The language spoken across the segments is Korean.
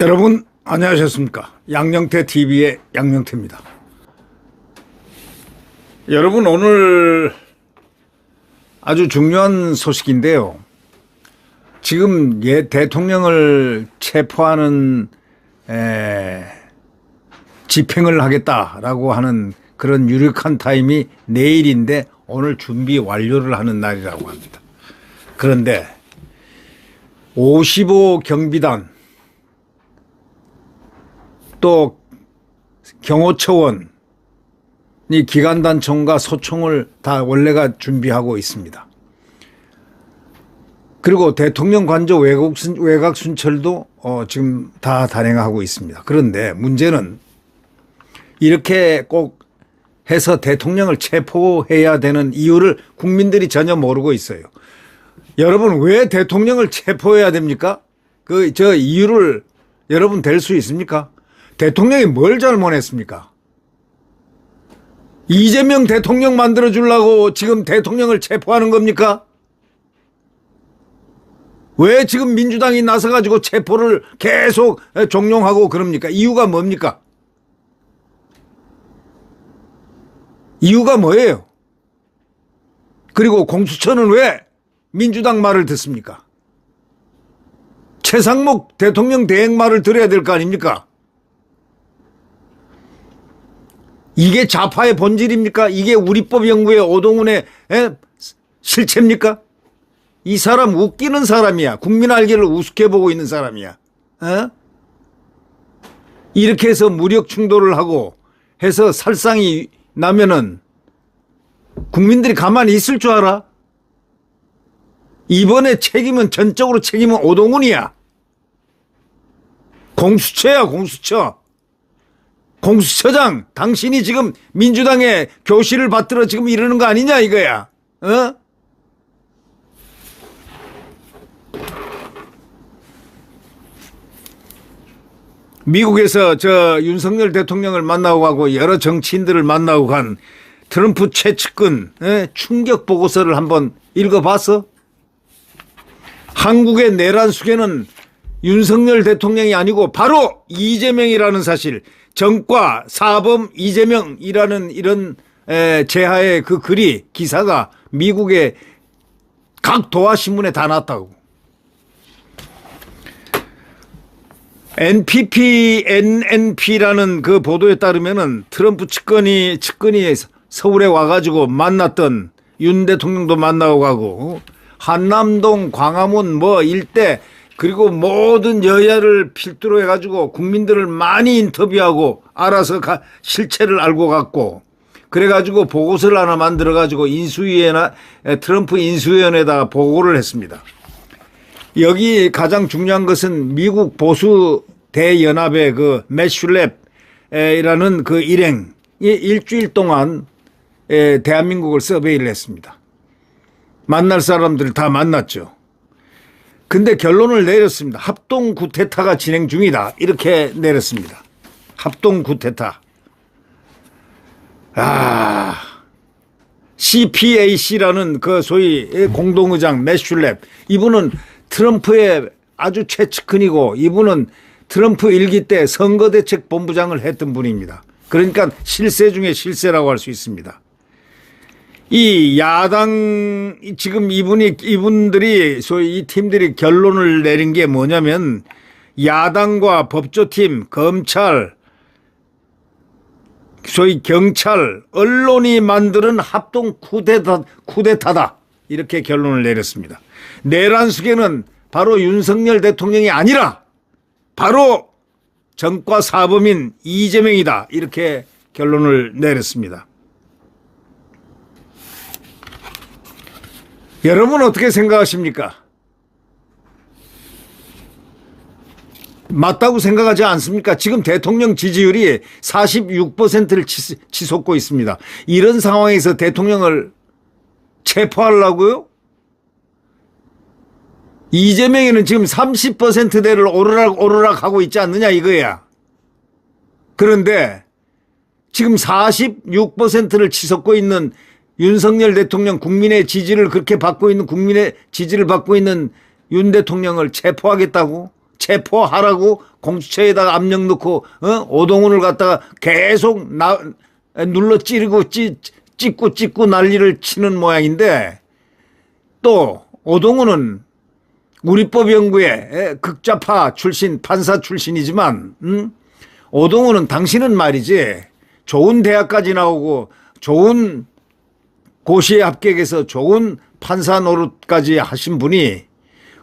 여러분 안녕하셨습니까? 양영태 TV의 양영태입니다. 여러분 오늘 아주 중요한 소식인데요. 지금 예 대통령을 체포하는 에, 집행을 하겠다라고 하는 그런 유력한 타임이 내일인데 오늘 준비 완료를 하는 날이라고 합니다. 그런데 55 경비단 또 경호처원 이 기관단총과 소총을 다 원래가 준비하고 있습니다. 그리고 대통령 관저 외국 순, 외곽 순찰도 어, 지금 다 단행하고 있습니다. 그런데 문제는 이렇게 꼭 해서 대통령을 체포해야 되는 이유를 국민들이 전혀 모르고 있어요. 여러분 왜 대통령을 체포해야 됩니까? 그 저 이유를 여러분 될 수 있습니까? 대통령이 뭘 잘못했습니까? 이재명 대통령 만들어 주려고 지금 대통령을 체포하는 겁니까? 왜 지금 민주당이 나서 가지고 체포를 계속 종용하고 그럽니까? 이유가 뭡니까? 이유가 뭐예요? 그리고 공수처는 왜 민주당 말을 듣습니까? 최상목 대통령 대행 말을 들어야 될 거 아닙니까? 이게 좌파의 본질입니까? 이게 우리법 연구의 오동훈의 에? 실체입니까? 이 사람 웃기는 사람이야. 국민 알기를 우습게 보고 있는 사람이야. 어? 이렇게 해서 무력 충돌을 하고 해서 살상이 나면은 국민들이 가만히 있을 줄 알아? 이번에 책임은 전적으로 책임은 오동훈이야. 공수처야 공수처. 공수처장 당신이 지금 민주당의 교실을 받들어 지금 이러는 거 아니냐 이거야. 어? 미국에서 저 윤석열 대통령을 만나고 가고 여러 정치인들을 만나고 간 트럼프 최측근 에? 충격 보고서를 한번 읽어봤어? 한국의 내란 수계는 윤석열 대통령이 아니고 바로 이재명이라는 사실, 정과 사범 이재명이라는 이런 에, 제하의 그 글이 기사가 미국의 각 도화 신문에 다 났다고. NPP, NNP라는 그 보도에 따르면은 트럼프 측근이 측근이 서울에 와가지고 만났던 윤 대통령도 만나고 가고 한남동 광화문 뭐 일대 그리고 모든 여야를 필두로 해가지고 국민들을 많이 인터뷰하고 알아서 가, 실체를 알고 갔고 그래가지고 보고서를 하나 만들어가지고 인수위에나 트럼프 인수위원회에다가 보고를 했습니다. 여기 가장 중요한 것은 미국 보수 대연합의 그 매슐랩이라는 그 일행이 일주일 동안 대한민국을 서베이를 했습니다. 만날 사람들을 다 만났죠. 근데 결론을 내렸습니다. 합동 구테타가 진행 중이다. 이렇게 내렸습니다. 합동 구테타. 아, CPAC라는 그 소위 공동의장 매슐랩 이분은 트럼프의 아주 최측근이고 이분은 트럼프 일기 때 선거대책 본부장을 했던 분입니다. 그러니까 실세 중에 실세라고 할 수 있습니다. 이 야당 지금 이분이 이분들이 소위 이 팀들이 결론을 내린 게 뭐냐면 야당과 법조팀, 검찰, 소위 경찰, 언론이 만드는 합동 쿠데타, 쿠데타다. 이렇게 결론을 내렸습니다. 내란 수계는 바로 윤석열 대통령이 아니라 바로 정과 사범인 이재명이다. 이렇게 결론을 내렸습니다. 여러분 어떻게 생각하십니까? 맞다고 생각하지 않습니까? 지금 대통령 지지율이 46%를 치솟고 있습니다. 이런 상황에서 대통령을 체포하려고요? 이재명이는 지금 30%대를 오르락 오르락 하고 있지 않느냐 이거야. 그런데 지금 46%를 치솟고 있는 윤석열 대통령 국민의 지지를 그렇게 받고 있는 국민의 지지를 받고 있는 윤 대통령을 체포하겠다고 체포하라고 공수처에다가 압력 넣고 어? 오동훈을 갖다가 계속 나, 눌러 찌르고 찌, 찍고 찍고 난리를 치는 모양인데 또 오동훈은 우리법 연구의 극좌파 출신 판사 출신이지만 음? 오동훈은 당신은 말이지 좋은 대학까지 나오고 좋은 고시에 합격해서 좋은 판사 노릇까지 하신 분이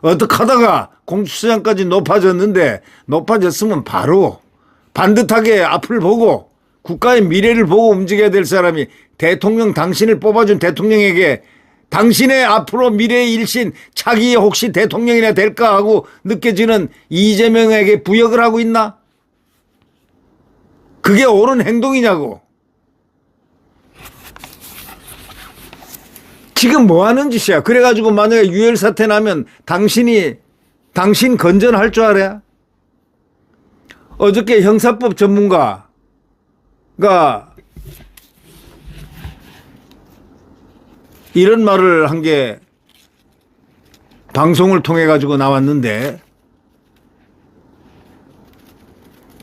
어떻게 하다가 공수처장까지 높아졌는데 높아졌으면 바로 반듯하게 앞을 보고 국가의 미래를 보고 움직여야 될 사람이 대통령 당신을 뽑아준 대통령에게 당신의 앞으로 미래의 일신 차기 혹시 대통령이나 될까 하고 느껴지는 이재명에게 부역을 하고 있나? 그게 옳은 행동이냐고. 지금 뭐 하는 짓이야? 그래가지고 만약에 유혈 사태 나면 당신이 당신 건전할 줄 알아야? 어저께 형사법 전문가가 이런 말을 한 게 방송을 통해 가지고 나왔는데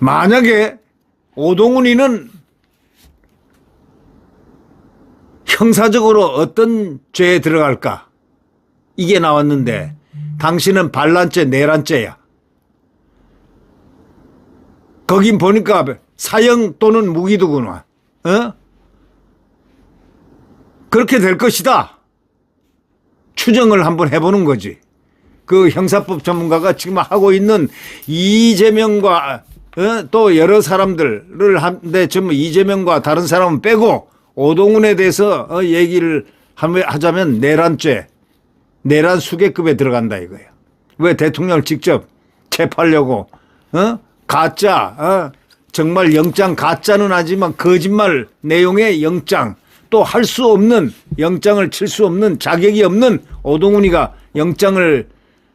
만약에 오동훈이는 형사적으로 어떤 죄에 들어갈까? 이게 나왔는데 당신은 반란죄, 내란죄야. 거긴 보니까 사형 또는 무기도구나. 어? 그렇게 될 것이다. 추정을 한번 해보는 거지. 그 형사법 전문가가 지금 하고 있는 이재명과 어? 또 여러 사람들을 한데 전부 이재명과 다른 사람은 빼고 오동훈에 대해서 어, 얘기를 하자면 내란죄, 내란 수계급에 들어간다 이거예요. 왜 대통령을 직접 체포하려고 어? 가짜 어? 정말 영장 가짜는 하지만 거짓말 내용의 영장 또 할 수 없는 영장을 칠 수 없는 자격이 없는 오동훈이가 영장을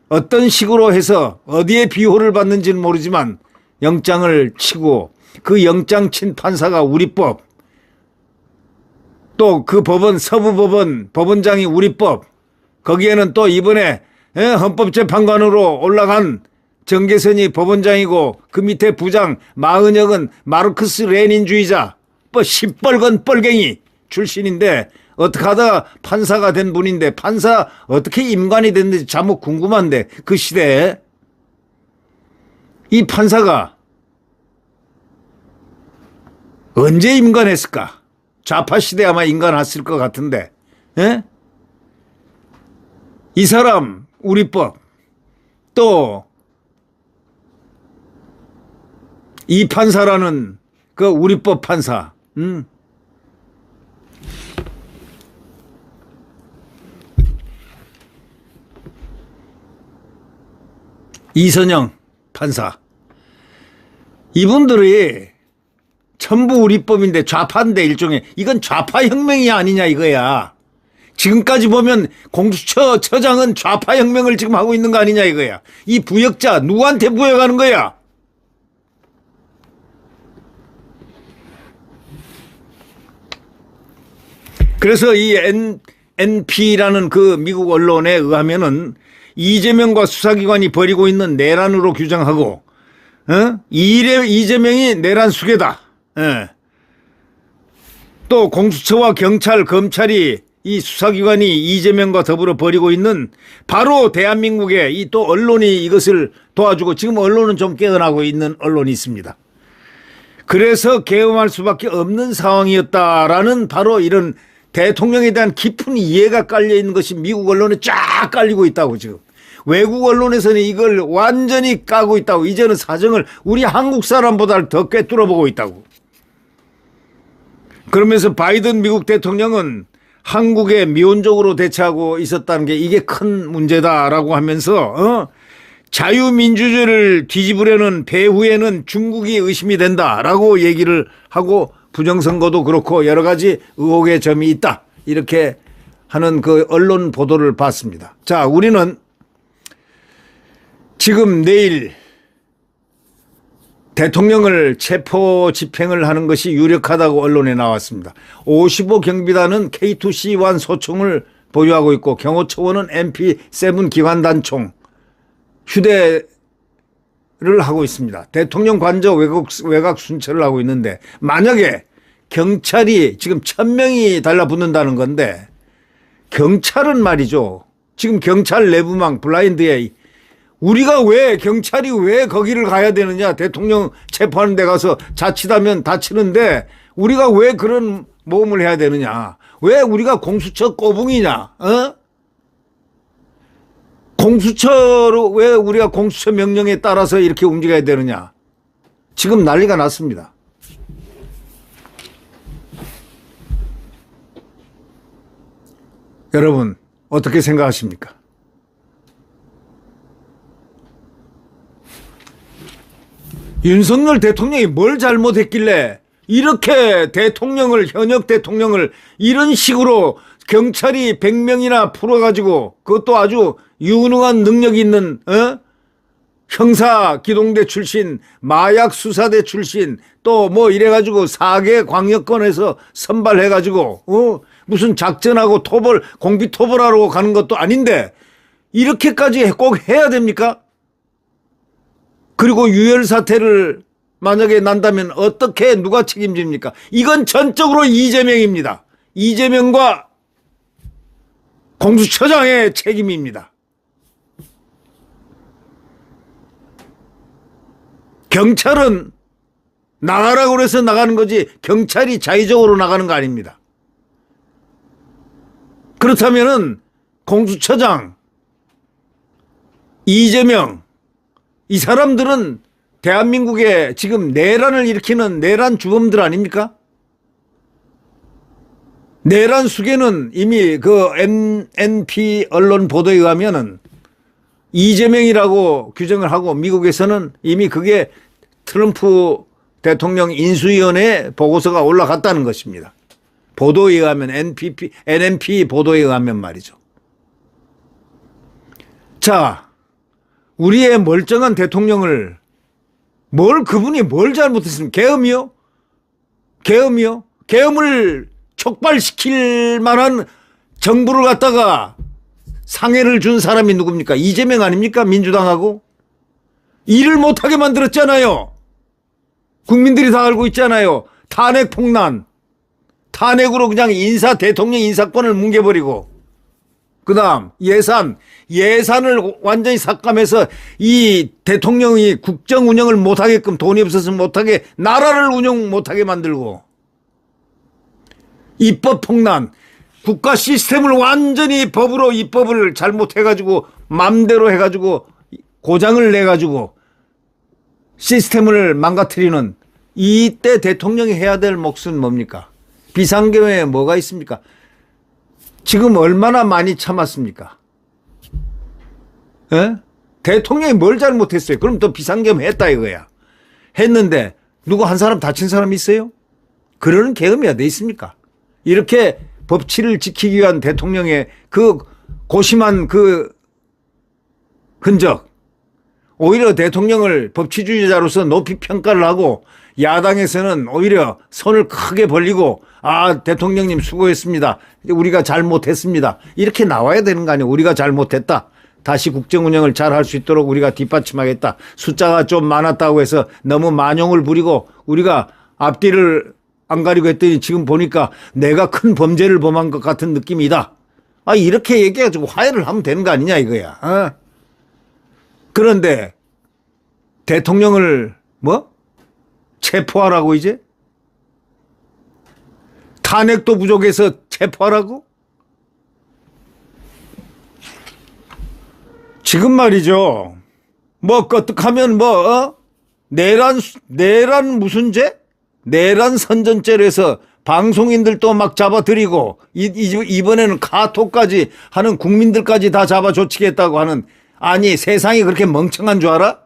어떤 식으로 해서 어디에 비호를 받는지는 모르지만 영장을 치고 그 영장 친 판사가 우리법 또 그 법원 서부법원 법원장이 우리법 거기에는 또 이번에 예, 헌법재판관으로 올라간 정계선이 법원장이고 그 밑에 부장 마은혁은 마르크스 레닌주의자 뭐 시뻘건 뻘갱이 출신인데 어떻게 하다 판사가 된 분인데 판사 어떻게 임관이 됐는지 자목 궁금한데 그 시대에 이 판사가 언제 임관했을까? 좌파 시대 아마 임관했을 것 같은데, 예? 이 사람 우리법 또 이 판사라는 그 우리법 판사, 음. 이선영 판사. 이분들이 전부 우리법인데 좌파인데 일종의 이건 좌파 혁명이 아니냐 이거야. 지금까지 보면 공수처 처장은 좌파 혁명을 지금 하고 있는 거 아니냐 이거야. 이 부역자 누구한테 부역하는 거야? 그래서 이 N, NP라는 그 미국 언론에 의하면은 이재명과 수사기관이 벌이고 있는 내란으로 규정하고, 어? 이재명이 내란 수계다. 예. 또 공수처와 경찰, 검찰이 이 수사기관이 이재명과 더불어 벌이고 있는 바로 대한민국의 이 또 언론이 이것을 도와주고 지금 언론은 좀 깨어나고 있는 언론이 있습니다. 그래서 계엄할 수밖에 없는 상황이었다라는 바로 이런 대통령에 대한 깊은 이해가 깔려 있는 것이 미국 언론에 쫙 깔리고 있다고 지금. 외국 언론에서는 이걸 완전히 까고 있다고. 이제는 사정을 우리 한국 사람보다 더 꿰뚫어 보고 있다고. 그러면서 바이든 미국 대통령은 한국에 미온적으로 대처하고 있었다는 게 이게 큰 문제다라고 하면서 어? 자유민주주의를 뒤집으려는 배후에는 중국이 의심이 된다라고 얘기를 하고 부정선거도 그렇고 여러 가지 의혹의 점이 있다 이렇게 하는 그 언론 보도를 봤습니다. 자, 우리는 지금 내일 대통령을 체포 집행을 하는 것이 유력하다고 언론에 나왔습니다. 55 경비단은 K2C1 소총을 보유하고 있고 경호처원은 MP7 기관단총 휴대 를 하고 있습니다. 대통령 관저 외국, 외곽 순찰을 하고 있는데 만약에 경찰이 지금 천 명이 달라붙는다는 건데 경찰은 말이죠. 지금 경찰 내부망 블라인드에 우리가 왜 경찰이 왜 거기를 가야 되느냐 대통령 체포하는 데 가서 자칫하면 다치는데 우리가 왜 그런 모험을 해야 되느냐 왜 우리가 공수처 꼬붕이냐 어? 공수처로 왜 우리가 공수처 명령에 따라서 이렇게 움직여야 되느냐 지금 난리가 났습니다. 여러분 어떻게 생각하십니까? 윤석열 대통령이 뭘 잘못했길래 이렇게 대통령을 현역 대통령을 이런 식으로 경찰이 100명이나 풀어가지고 그것도 아주 유능한 능력 있는 어? 형사 기동대 출신 마약 수사대 출신 또 뭐 이래가지고 사개 광역권에서 선발해가지고 어? 무슨 작전하고 토벌 공비 토벌하러 가는 것도 아닌데 이렇게까지 꼭 해야 됩니까? 그리고 유혈 사태를 만약에 난다면 어떻게 누가 책임집니까? 이건 전적으로 이재명입니다. 이재명과 공수처장의 책임입니다. 경찰은 나가라고 그래서 나가는 거지 경찰이 자의적으로 나가는 거 아닙니다. 그렇다면은 공수처장 이재명 이 사람들은 대한민국에 지금 내란을 일으키는 내란 주범들 아닙니까? 내란 수계는 이미 그 NP 언론 보도에 의하면은 이재명이라고 규정을 하고 미국에서는 이미 그게 트럼프 대통령 인수위원회 보고서가 올라갔다는 것입니다. 보도에 의하면 NPP, NMP 보도에 의하면 말이죠. 자, 우리의 멀쩡한 대통령을 뭘 그분이 뭘 잘못했습니까? 계엄이요? 계엄이요? 계엄을 촉발시킬 만한 정부를 갖다가 상해를 준 사람이 누굽니까? 이재명 아닙니까? 민주당하고? 일을 못하게 만들었잖아요. 국민들이 다 알고 있잖아요. 탄핵 폭난. 탄핵으로 그냥 인사, 대통령 인사권을 뭉개버리고. 그 다음, 예산. 예산을 완전히 삭감해서 이 대통령이 국정 운영을 못하게끔 돈이 없어서 못하게, 나라를 운영 못하게 만들고. 입법 폭난. 국가 시스템을 완전히 법으로 입법을 잘못해가지고 맘대로 해가지고 고장을 내가지고 시스템을 망가뜨리는 이때 대통령이 해야 될 몫은 뭡니까? 비상계획에 뭐가 있습니까? 지금 얼마나 많이 참았습니까? 예? 대통령이 뭘 잘못했어요? 그럼 또 비상계엄 했다 이거야. 했는데 누구 한 사람 다친 사람 있어요? 그러는 계엄이 어디 있습니까? 이렇게 법치를 지키기 위한 대통령의 그 고심한 그 흔적 오히려 대통령을 법치주의자로서 높이 평가를 하고 야당에서는 오히려 손을 크게 벌리고 아 대통령님 수고했습니다. 우리가 잘못했습니다. 이렇게 나와야 되는 거 아니에요. 우리가 잘못했다. 다시 국정 운영을 잘 할 수 있도록 우리가 뒷받침하겠다. 숫자가 좀 많았다고 해서 너무 만용을 부리고 우리가 앞뒤를 안 가리고 했더니 지금 보니까 내가 큰 범죄를 범한 것 같은 느낌이다. 아 이렇게 얘기해가지고 화해를 하면 되는 거 아니냐 이거야. 어? 그런데 대통령을 뭐 체포하라고 이제 탄핵도 부족해서 체포하라고? 지금 말이죠. 뭐 껐떡하면 뭐 어? 내란 내란 무슨 죄? 내란 선전죄로 해서 방송인들도 막 잡아들이고 이, 이, 이 번에는 카톡까지 하는 국민들까지 다 잡아 조치겠다고 하는 아니 세상이 그렇게 멍청한 줄 알아?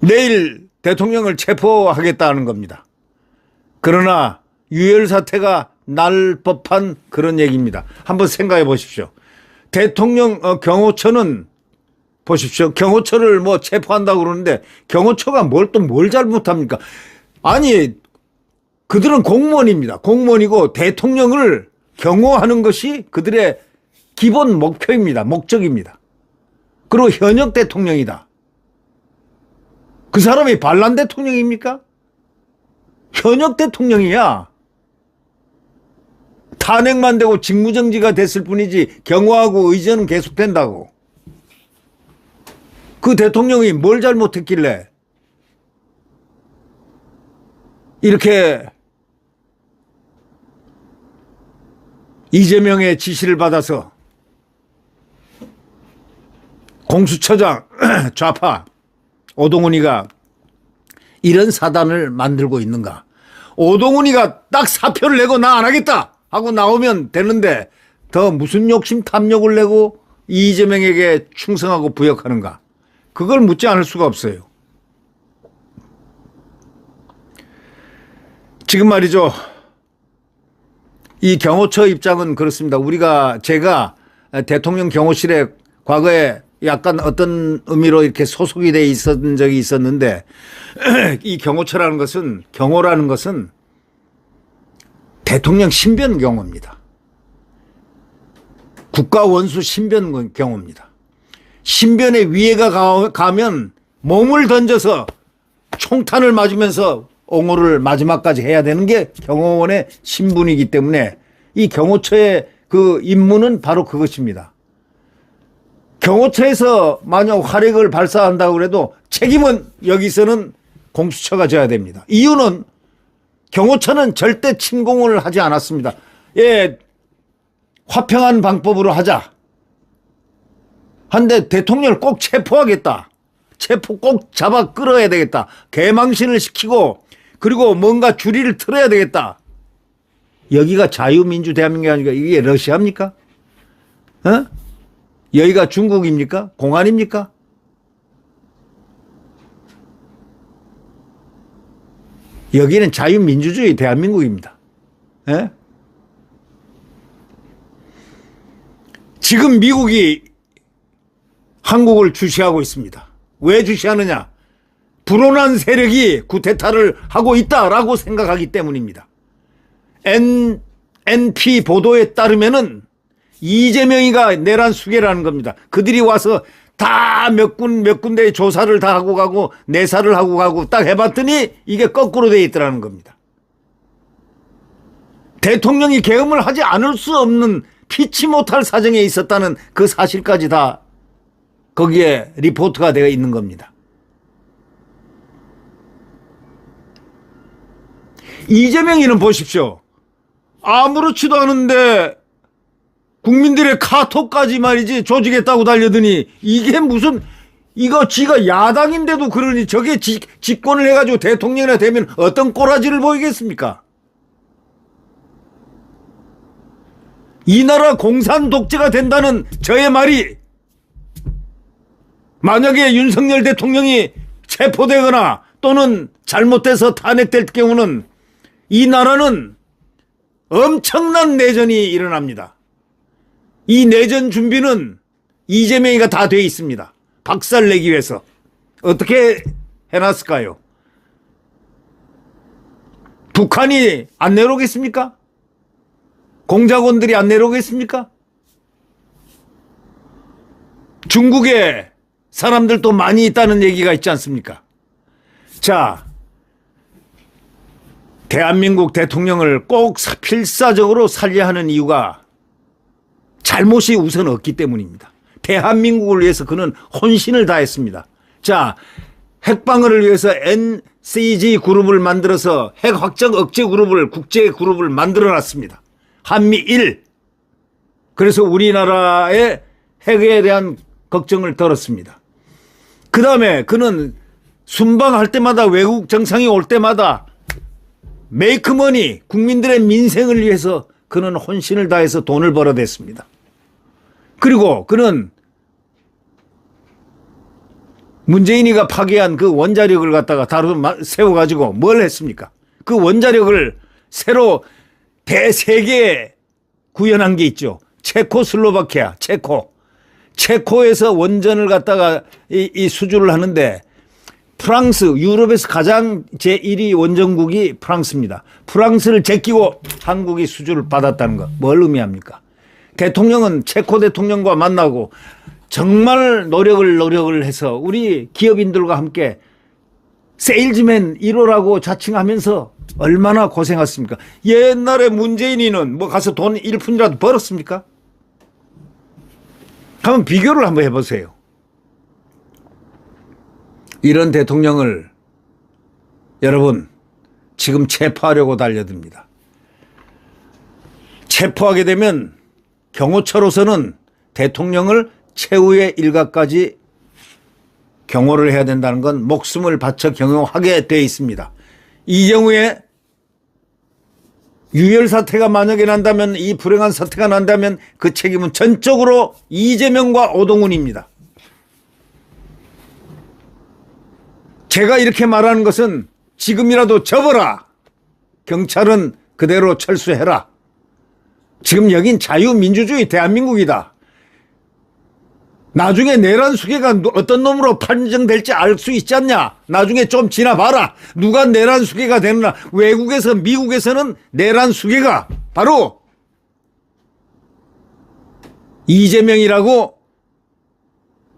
내일 대통령을 체포하겠다는 겁니다. 그러나 유혈 사태가 날 법한 그런 얘기입니다. 한번 생각해 보십시오. 대통령 어, 경호처는 보십시오. 경호처를 뭐 체포한다고 그러는데 경호처가 뭘 또 뭘 잘못합니까? 아니, 그들은 공무원입니다. 공무원이고 대통령을 경호하는 것이 그들의 기본 목표입니다. 목적입니다. 그리고 현역 대통령이다. 그 사람이 반란 대통령입니까? 현역 대통령이야. 탄핵만 되고 직무정지가 됐을 뿐이지 경호하고 의전은 계속된다고. 그 대통령이 뭘 잘못했길래 이렇게 이재명의 지시를 받아서 공수처장 좌파 오동훈이가 이런 사단을 만들고 있는가? 오동훈이가 딱 사표를 내고 나 안 하겠다 하고 나오면 되는데 더 무슨 욕심 탐욕을 내고 이재명에게 충성하고 부역하는가? 그걸 묻지 않을 수가 없어요. 지금 말이죠. 이 경호처 입장은 그렇습니다. 우리가 제가 대통령 경호실에 과거에 약간 어떤 의미로 이렇게 소속이 돼 있었던 적이 있었는데 이 경호처라는 것은 경호라는 것은 대통령 신변 경호입니다. 국가 원수 신변 경호입니다. 신변에 위해가 가- 가 면 몸을 던져서 총탄을 맞으면서 옹호를 마지막까지 해야 되는 게 경호원의 신분이기 때문에 이 경호처의 그 임무는 바로 그것입니다. 경호처에서 만약 화력을 발사한다고 그래도 책임은 여기서는 공수처가 져야 됩니다. 이유는 경호처는 절대 침공을 하지 않았습니다. 예, 화평한 방법으로 하자. 한데 대통령을 꼭 체포하겠다. 체포 꼭 잡아 끌어야 되겠다. 개망신을 시키고 그리고 뭔가 주리를 틀어야 되겠다. 여기가 자유민주 대한민국이 아니라 이게 러시아입니까? 어? 여기가 중국입니까? 공안입니까? 여기는 자유민주주의 대한민국입니다. 예? 지금 미국이 한국을 주시하고 있습니다. 왜 주시하느냐? 불온한 세력이 구테타를 하고 있다라고 생각하기 때문입니다. N, NP 보도에 따르면은 이재명이가 내란 수계라는 겁니다. 그들이 와서 다 몇 군, 몇 군데 조사를 다 하고 가고 내사를 하고 가고 딱 해봤더니 이게 거꾸로 돼 있더라는 겁니다. 대통령이 계엄을 하지 않을 수 없는 피치 못할 사정에 있었다는 그 사실까지 다 거기에 리포트가 되어 있는 겁니다. 이재명이는 보십시오. 아무렇지도 않은데 국민들의 카톡까지 말이지 조지겠다고 달려드니 이게 무슨 이거 지가 야당인데도 그러니 저게 지, 집권을 해가지고 대통령이나 되면 어떤 꼬라지를 보이겠습니까? 이 나라 공산 독재가 된다는 저의 말이 만약에 윤석열 대통령이 체포되거나 또는 잘못돼서 탄핵될 경우는 이 나라는 엄청난 내전이 일어납니다. 이 내전 준비는 이재명이가 다 돼 있습니다. 박살 내기 위해서. 어떻게 해놨을까요? 북한이 안 내려오겠습니까? 공작원들이 안 내려오겠습니까? 중국에 사람들도 많이 있다는 얘기가 있지 않습니까? 자, 대한민국 대통령을 꼭 사- 필사적으로 살려야 하는 이유가 잘못이 우선 없기 때문입니다. 대한민국을 위해서 그는 혼신을 다했습니다. 자, 핵방어를 위해서 NCG 그룹을 만들어서 핵 확정 억제 그룹을 국제 그룹을 만들어 놨습니다. 한미 1. 그래서 우리나라의 핵에 대한 걱정을 덜었습니다. 그 다음에 그는 순방할 때마다 외국 정상이 올 때마다 메이크머니 국민들의 민생을 위해서 그는 혼신을 다해서 돈을 벌어댔습니다. 그리고 그는 문재인이가 파괴한 그 원자력을 갖다가 다루 마- 세워가지고 뭘 했습니까? 그 원자력을 새로 대세계 구현한 게 있죠. 체코슬로바키아, 체코. 체코에서 원전을 갖다가 이, 이 수주를 하는데 프랑스 유럽에서 가장 제1위 원전국이 프랑스입니다. 프랑스를 제끼고 한국이 수주를 받았다는 거 뭘 의미합니까? 대통령은 체코 대통령과 만나고 정말 노력을 노력을 해서 우리 기업인들과 함께 세일즈맨 1호라고 자칭하면서 얼마나 고생했습니까? 옛날에 문재인이는 뭐 가서 돈 1푼이라도 벌었습니까? 한번 비교를 한번 해보세요. 이런 대통령을 여러분 지금 체포하려고 달려듭니다. 체포하게 되면 경호처로서는 대통령을 최후의 일가까지 경호를 해야 된다는 건 목숨을 바쳐 경영하게 돼 있습니다. 이 경우에 유혈 사태가 만약에 난다면 이 불행한 사태가 난다면 그 책임은 전적으로 이재명과 오동훈입니다. 제가 이렇게 말하는 것은 지금이라도 접어라. 경찰은 그대로 철수해라. 지금 여긴 자유민주주의 대한민국이다. 나중에 내란 수계가 어떤 놈으로 판정될지 알 수 있지 않냐? 나중에 좀 지나봐라. 누가 내란 수계가 되느냐? 외국에서, 미국에서는 내란 수계가 바로 이재명이라고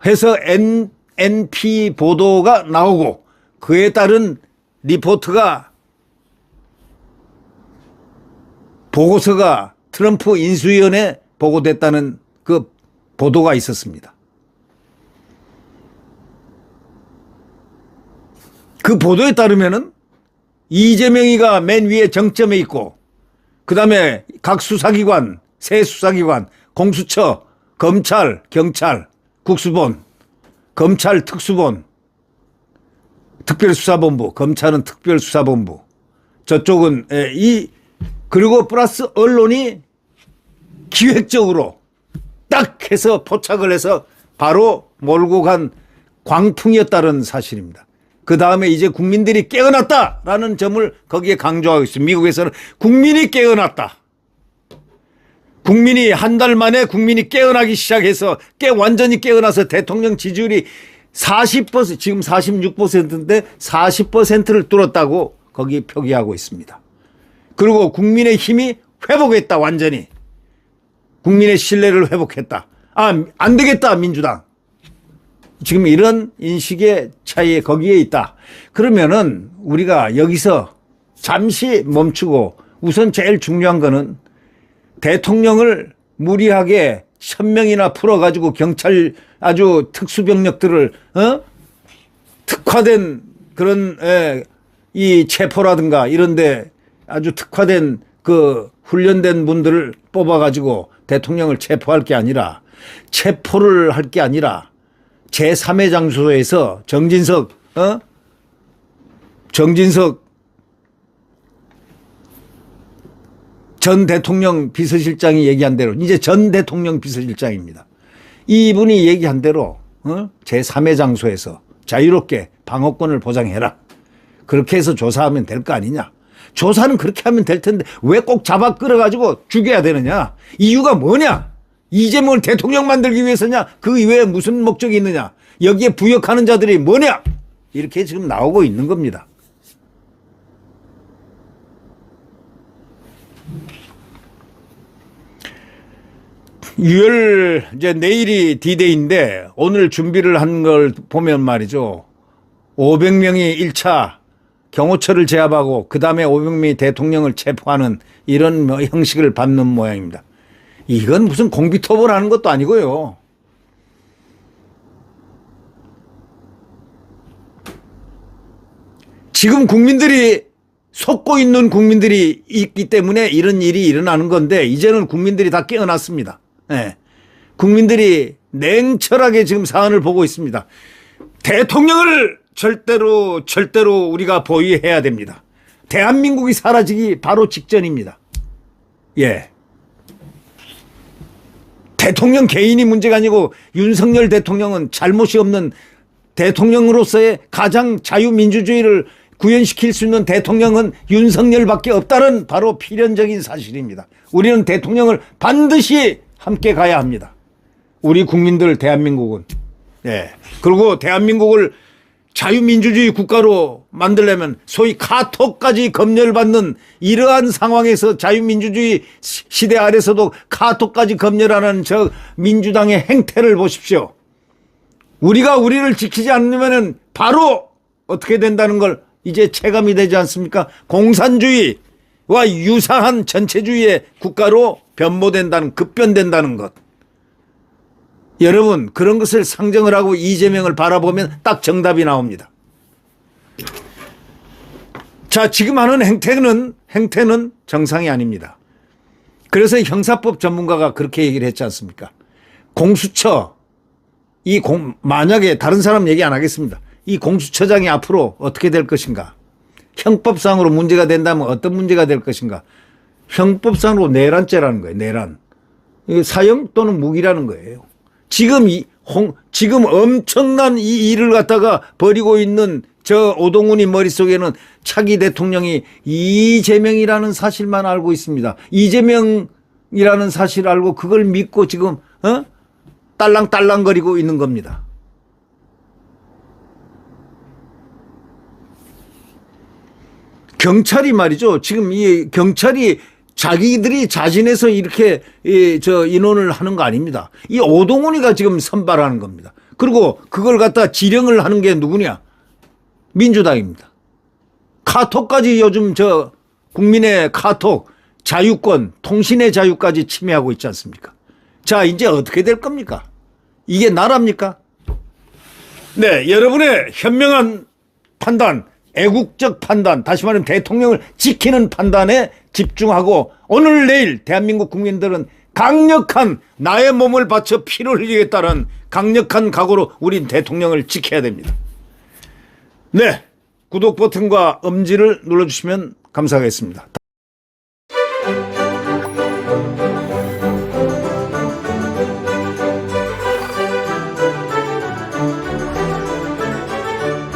해서 N, NP 보도가 나오고 그에 따른 리포트가 보고서가 트럼프 인수위원회 보고됐다는 그 보도가 있었습니다. 그 보도에 따르면은 이재명이가 맨 위에 정점에 있고 그 다음에 각 수사기관, 새 수사기관, 공수처, 검찰, 경찰, 국수본, 검찰 특수본, 특별수사본부, 검찰은 특별수사본부, 저쪽은 에, 이 그리고 플러스 언론이 기획적으로 딱 해서 포착을 해서 바로 몰고 간 광풍이었다는 사실입니다. 그 다음에 이제 국민들이 깨어났다라는 점을 거기에 강조하고 있습니다. 미국에서는 국민이 깨어났다. 국민이 한 달 만에 국민이 깨어나기 시작해서 깨 완전히 깨어나서 대통령 지지율이 40% 지금 46%인데 40%를 뚫었다고 거기 표기하고 있습니다. 그리고 국민의 힘이 회복했다 완전히 국민의 신뢰를 회복했다. 아안 되겠다 민주당. 지금 이런 인식의 차이에 거기에 있다. 그러면은 우리가 여기서 잠시 멈추고 우선 제일 중요한 거는 대통령을 무리하게 천명이나 풀어가지고 경찰 아주 특수병력들을 어 특화된 그런 에, 이 체포라든가 이런데 아주 특화된 그 훈련된 분들을 뽑아가지고 대통령을 체포할 게 아니라 체포를 할 게 아니라 제3의 장소에서 정진석, 어? 정진석 전 대통령 비서실장이 얘기한 대로 이제 전 대통령 비서실장입니다. 이분이 얘기한 대로 어? 제3의 장소에서 자유롭게 방어권을 보장해라. 그렇게 해서 조사하면 될 거 아니냐. 조사는 그렇게 하면 될 텐데 왜 꼭 잡아 끌어가지고 죽여야 되느냐. 이유가 뭐냐. 이재명을 대통령 만들기 위해서냐? 그 이외에 무슨 목적이 있느냐? 여기에 부역하는 자들이 뭐냐? 이렇게 지금 나오고 있는 겁니다. 유월 이제 내일이 디데이인데 오늘 준비를 한 걸 보면 말이죠. 500명이 1차 경호처를 제압하고 그 다음에 500명이 대통령을 체포하는 이런 뭐 형식을 받는 모양입니다. 이건 무슨 공비토벌하는 것도 아니고요. 지금 국민들이 속고 있는 국민들이 있기 때문에 이런 일이 일어나는 건데 이제는 국민들이 다 깨어났습니다. 네. 국민들이 냉철하게 지금 사안을 보고 있습니다. 대통령을 절대로 절대로 우리가 보위해야 됩니다. 대한민국이 사라지기 바로 직전입니다. 예. 대통령 개인이 문제가 아니고 윤석열 대통령은 잘못이 없는 대통령으로서의 가장 자유민주주의를 구현시킬 수 있는 대통령은 윤석열밖에 없다는 바로 필연적인 사실입니다. 우리는 대통령을 반드시 함께 가야 합니다. 우리 국민들 대한민국은 예. 그리고 대한민국을 자유민주주의 국가로 만들려면 소위 카톡까지 검열받는 이러한 상황에서 자유민주주의 시- 시대 아래서도 카톡까지 검열하는 저 민주당의 행태를 보십시오. 우리가 우리를 지키지 않으면은 바로 어떻게 된다는 걸 이제 체감이 되지 않습니까? 공산주의와 유사한 전체주의의 국가로 변모된다는 급변된다는 것. 여러분 그런 것을 상정을 하고 이재명을 바라보면 딱 정답이 나옵니다. 자 지금 하는 행태는 행태는 정상이 아닙니다. 그래서 형사법 전문가가 그렇게 얘기를 했지 않습니까? 공수처 이 공, 만약에 다른 사람 얘기 안 하겠습니다. 이 공수처장이 앞으로 어떻게 될 것인가? 형법상으로 문제가 된다면 어떤 문제가 될 것인가? 형법상으로 내란죄라는 거예요. 내란. 사형 또는 무기라는 거예요. 지금 이 홍, 지금 엄청난 이 일을 갖다가 벌이고 있는 저 오동훈이 머릿속에는 차기 대통령이 이재명이라는 사실만 알고 있습니다. 이재명이라는 사실 알고 그걸 믿고 지금 어? 딸랑딸랑거리고 있는 겁니다. 경찰이 말이죠. 지금 이 경찰이 자기들이 자진해서 이렇게 이 저 인원을 하는 거 아닙니다. 이 오동훈이가 지금 선발하는 겁니다. 그리고 그걸 갖다 지령을 하는 게 누구냐? 민주당입니다. 카톡까지 요즘 저 국민의 카톡 자유권, 통신의 자유까지 침해하고 있지 않습니까? 자, 이제 어떻게 될 겁니까? 이게 나라입니까? 네, 여러분의 현명한 판단, 애국적 판단, 다시 말하면 대통령을 지키는 판단에 집중하고 오늘 내일 대한민국 국민들은 강력한 나의 몸을 바쳐 피를 흘리겠다는 강력한 각오로 우린 대통령을 지켜야 됩니다. 네, 구독 버튼과 엄지를 눌러주시면 감사하겠습니다.